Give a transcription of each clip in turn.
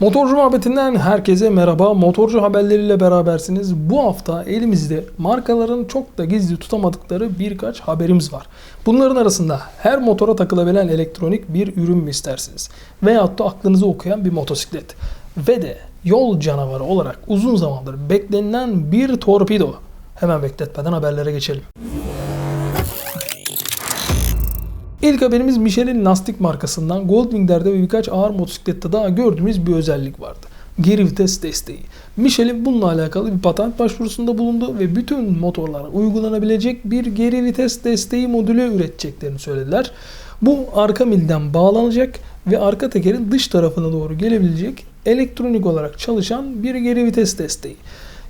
Motorcu muhabbetinden herkese merhaba. Motorcu haberleriyle berabersiniz. Bu hafta elimizde markaların çok da gizli tutamadıkları birkaç haberimiz var. Bunların arasında her motora takılabilen elektronik bir ürün mü istersiniz? Veyahut da aklınızı okuyan bir motosiklet. Ve de yol canavarı olarak uzun zamandır beklenilen bir torpido. Hemen bekletmeden haberlere geçelim. İlk haberimiz Michelin lastik markasından Goldwing'lerde ve birkaç ağır motosiklette daha gördüğümüz bir özellik vardı. Geri vites desteği. Michelin bununla alakalı bir patent başvurusunda bulundu ve bütün motorlara uygulanabilecek bir geri vites desteği modülü üreteceklerini söylediler. Bu arka milden bağlanacak ve arka tekerin dış tarafına doğru gelebilecek elektronik olarak çalışan bir geri vites desteği.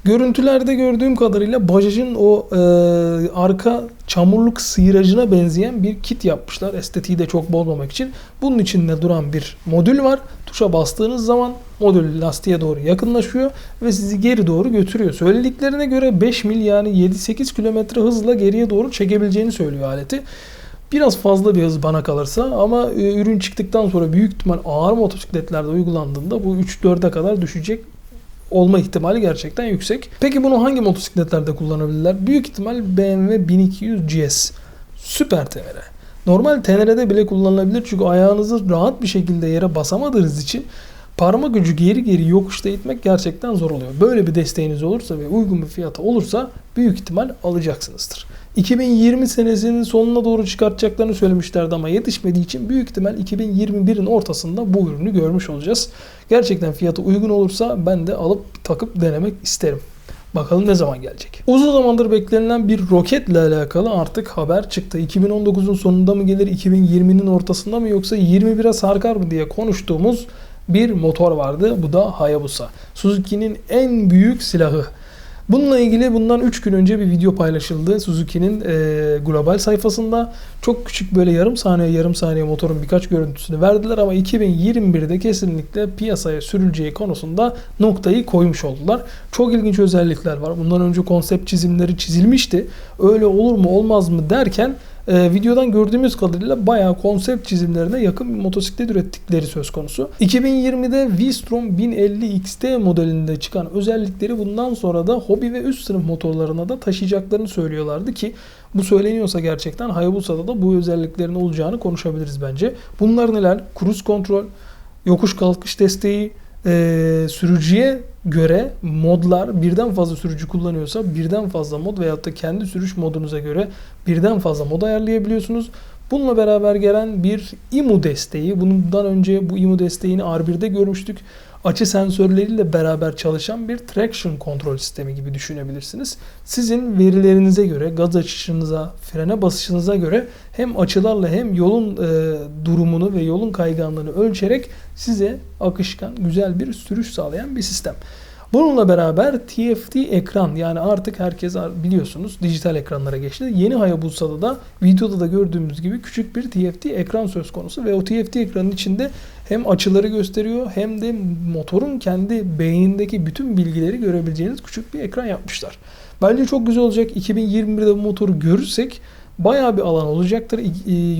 Görüntülerde gördüğüm kadarıyla Bajaj'ın o e, arka çamurluk sıyıracına benzeyen bir kit yapmışlar. Estetiği de çok bozmamak için. Bunun içinde duran bir modül var. Tuşa bastığınız zaman modül lastiğe doğru yakınlaşıyor ve sizi geri doğru götürüyor. Söylediklerine göre 5 mil yani 7-8 kilometre hızla geriye doğru çekebileceğini söylüyor aleti. Biraz fazla bir hız bana kalırsa ama e, ürün çıktıktan sonra büyük ihtimal ağır motosikletlerde uygulandığında bu 3-4'e kadar düşecek olma ihtimali gerçekten yüksek. Peki bunu hangi motosikletlerde kullanabilirler? Büyük ihtimal BMW 1200 GS. Süper tenere. Normal tenerede bile kullanılabilir çünkü ayağınızı rahat bir şekilde yere basamadığınız için parmak ucu geri geri yokuşta itmek gerçekten zor oluyor. Böyle bir desteğiniz olursa ve uygun bir fiyata olursa büyük ihtimal alacaksınızdır. 2020 senesinin sonuna doğru çıkartacaklarını söylemişlerdi ama yetişmediği için büyük ihtimal 2021'in ortasında bu ürünü görmüş olacağız. Gerçekten fiyatı uygun olursa ben de alıp takıp denemek isterim. Bakalım ne zaman gelecek. Uzun zamandır beklenilen bir roketle alakalı artık haber çıktı. 2019'un sonunda mı gelir, 2020'nin ortasında mı yoksa 21'e sarkar mı diye konuştuğumuz bir motor vardı. Bu da Hayabusa. Suzuki'nin en büyük silahı. Bununla ilgili bundan 3 gün önce bir video paylaşıldı Suzuki'nin e, global sayfasında. Çok küçük böyle yarım saniye yarım saniye motorun birkaç görüntüsünü verdiler ama 2021'de kesinlikle piyasaya sürüleceği konusunda noktayı koymuş oldular. Çok ilginç özellikler var. Bundan önce konsept çizimleri çizilmişti. Öyle olur mu olmaz mı derken e, videodan gördüğümüz kadarıyla bayağı konsept çizimlerine yakın bir motosiklet ürettikleri söz konusu. 2020'de V-Strom 1050 XT modelinde çıkan özellikleri bundan sonra da hobi ve üst sınıf motorlarına da taşıyacaklarını söylüyorlardı ki bu söyleniyorsa gerçekten Hayabusa'da da bu özelliklerin olacağını konuşabiliriz bence. Bunlar neler? Cruise kontrol, yokuş kalkış desteği, e, sürücüye göre modlar birden fazla sürücü kullanıyorsa birden fazla mod veyahut da kendi sürüş modunuza göre birden fazla mod ayarlayabiliyorsunuz. Bununla beraber gelen bir IMU desteği. Bundan önce bu IMU desteğini R1'de görmüştük açı sensörleriyle beraber çalışan bir traction kontrol sistemi gibi düşünebilirsiniz. Sizin verilerinize göre, gaz açışınıza, frene basışınıza göre hem açılarla hem yolun e, durumunu ve yolun kayganlığını ölçerek size akışkan, güzel bir sürüş sağlayan bir sistem. Bununla beraber TFT ekran yani artık herkes biliyorsunuz dijital ekranlara geçti. Yeni Hayabusa'da da videoda da gördüğümüz gibi küçük bir TFT ekran söz konusu ve o TFT ekranın içinde hem açıları gösteriyor hem de motorun kendi beynindeki bütün bilgileri görebileceğiniz küçük bir ekran yapmışlar. Bence çok güzel olacak. 2021'de bu motoru görürsek bayağı bir alan olacaktır.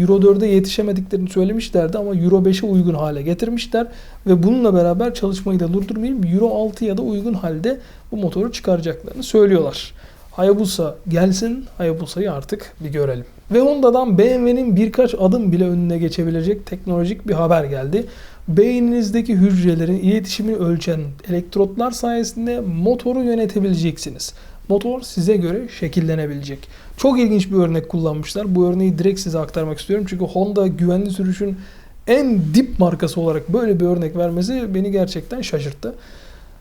Euro 4'e yetişemediklerini söylemişlerdi ama Euro 5'e uygun hale getirmişler ve bununla beraber çalışmayı da durdurmayayım Euro 6'ya da uygun halde bu motoru çıkaracaklarını söylüyorlar. Hayabusa gelsin, Hayabusa'yı artık bir görelim. Ve Honda'dan BMW'nin birkaç adım bile önüne geçebilecek teknolojik bir haber geldi. Beyninizdeki hücrelerin iletişimini ölçen elektrotlar sayesinde motoru yönetebileceksiniz. Motor size göre şekillenebilecek. Çok ilginç bir örnek kullanmışlar. Bu örneği direkt size aktarmak istiyorum. Çünkü Honda güvenli sürüşün en dip markası olarak böyle bir örnek vermesi beni gerçekten şaşırttı.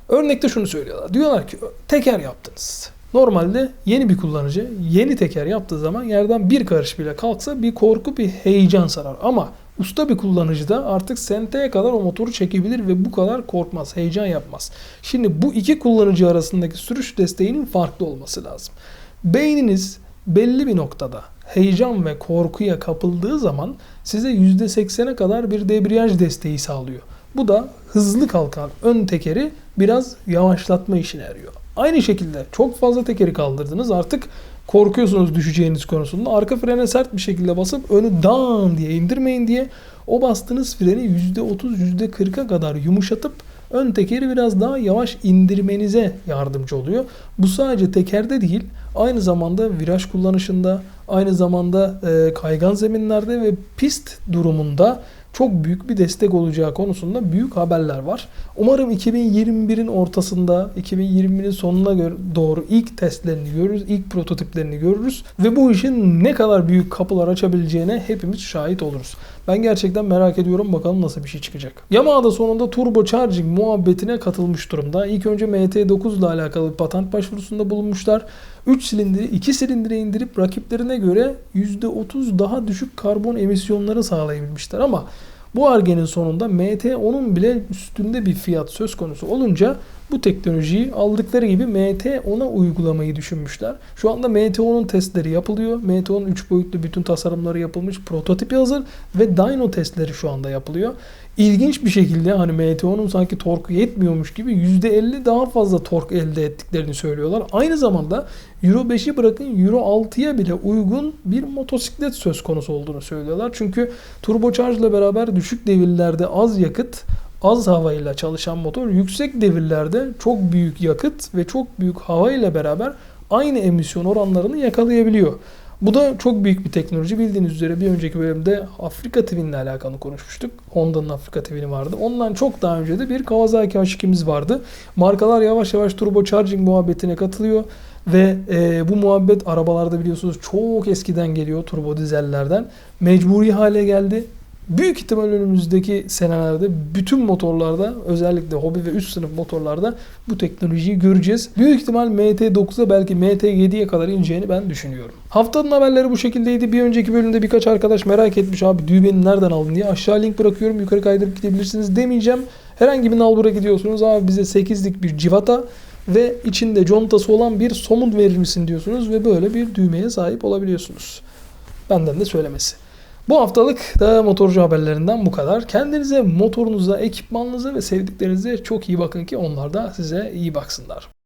Örnekte şunu söylüyorlar. Diyorlar ki teker yaptınız. Normalde yeni bir kullanıcı yeni teker yaptığı zaman yerden bir karış bile kalksa bir korku bir heyecan sarar. Ama usta bir kullanıcı da artık senteye kadar o motoru çekebilir ve bu kadar korkmaz, heyecan yapmaz. Şimdi bu iki kullanıcı arasındaki sürüş desteğinin farklı olması lazım. Beyniniz belli bir noktada heyecan ve korkuya kapıldığı zaman size %80'e kadar bir debriyaj desteği sağlıyor. Bu da hızlı kalkan ön tekeri biraz yavaşlatma işine yarıyor. Aynı şekilde çok fazla tekeri kaldırdınız artık korkuyorsunuz düşeceğiniz konusunda. Arka frene sert bir şekilde basıp önü dam diye indirmeyin diye o bastığınız freni %30 %40'a kadar yumuşatıp ön tekeri biraz daha yavaş indirmenize yardımcı oluyor. Bu sadece tekerde değil, aynı zamanda viraj kullanışında, aynı zamanda e, kaygan zeminlerde ve pist durumunda çok büyük bir destek olacağı konusunda büyük haberler var. Umarım 2021'in ortasında, 2020'nin sonuna doğru ilk testlerini görürüz, ilk prototiplerini görürüz ve bu işin ne kadar büyük kapılar açabileceğine hepimiz şahit oluruz. Ben gerçekten merak ediyorum bakalım nasıl bir şey çıkacak. Yamaha da sonunda turbo charging muhabbetine katılmış durumda. İlk önce MT9 ile alakalı patent başvurusunda bulunmuşlar. 3 silindiri 2 silindire indirip rakiplerine göre %30 daha düşük karbon emisyonları sağlayabilmişler ama bu argenin sonunda MT10'un bile üstünde bir fiyat söz konusu olunca bu teknolojiyi aldıkları gibi MT10'a uygulamayı düşünmüşler. Şu anda MT10'un testleri yapılıyor. MT10'un 3 boyutlu bütün tasarımları yapılmış. Prototipi hazır ve dyno testleri şu anda yapılıyor. İlginç bir şekilde hani MT10'un sanki torku yetmiyormuş gibi %50 daha fazla tork elde ettiklerini söylüyorlar. Aynı zamanda Euro 5'i bırakın Euro 6'ya bile uygun bir motosiklet söz konusu olduğunu söylüyorlar. Çünkü turbocharge ile beraber düşük devirlerde az yakıt az havayla çalışan motor yüksek devirlerde çok büyük yakıt ve çok büyük hava ile beraber aynı emisyon oranlarını yakalayabiliyor. Bu da çok büyük bir teknoloji. Bildiğiniz üzere bir önceki bölümde Afrika Twin ile alakalı konuşmuştuk. Honda'nın Afrika Twin'i vardı. Ondan çok daha önce de bir Kawasaki H2'miz vardı. Markalar yavaş yavaş turbo charging muhabbetine katılıyor. Ve e, bu muhabbet arabalarda biliyorsunuz çok eskiden geliyor turbo dizellerden. Mecburi hale geldi. Büyük ihtimal önümüzdeki senelerde bütün motorlarda özellikle hobi ve üst sınıf motorlarda bu teknolojiyi göreceğiz. Büyük ihtimal MT9'a belki MT7'ye kadar ineceğini ben düşünüyorum. Haftanın haberleri bu şekildeydi. Bir önceki bölümde birkaç arkadaş merak etmiş abi düğmeni nereden aldın diye. Aşağı link bırakıyorum yukarı kaydırıp gidebilirsiniz demeyeceğim. Herhangi bir nalbura gidiyorsunuz abi bize 8'lik bir civata ve içinde contası olan bir somun verir misin diyorsunuz ve böyle bir düğmeye sahip olabiliyorsunuz. Benden de söylemesi. Bu haftalık da motorcu haberlerinden bu kadar. Kendinize, motorunuza, ekipmanınıza ve sevdiklerinize çok iyi bakın ki onlar da size iyi baksınlar.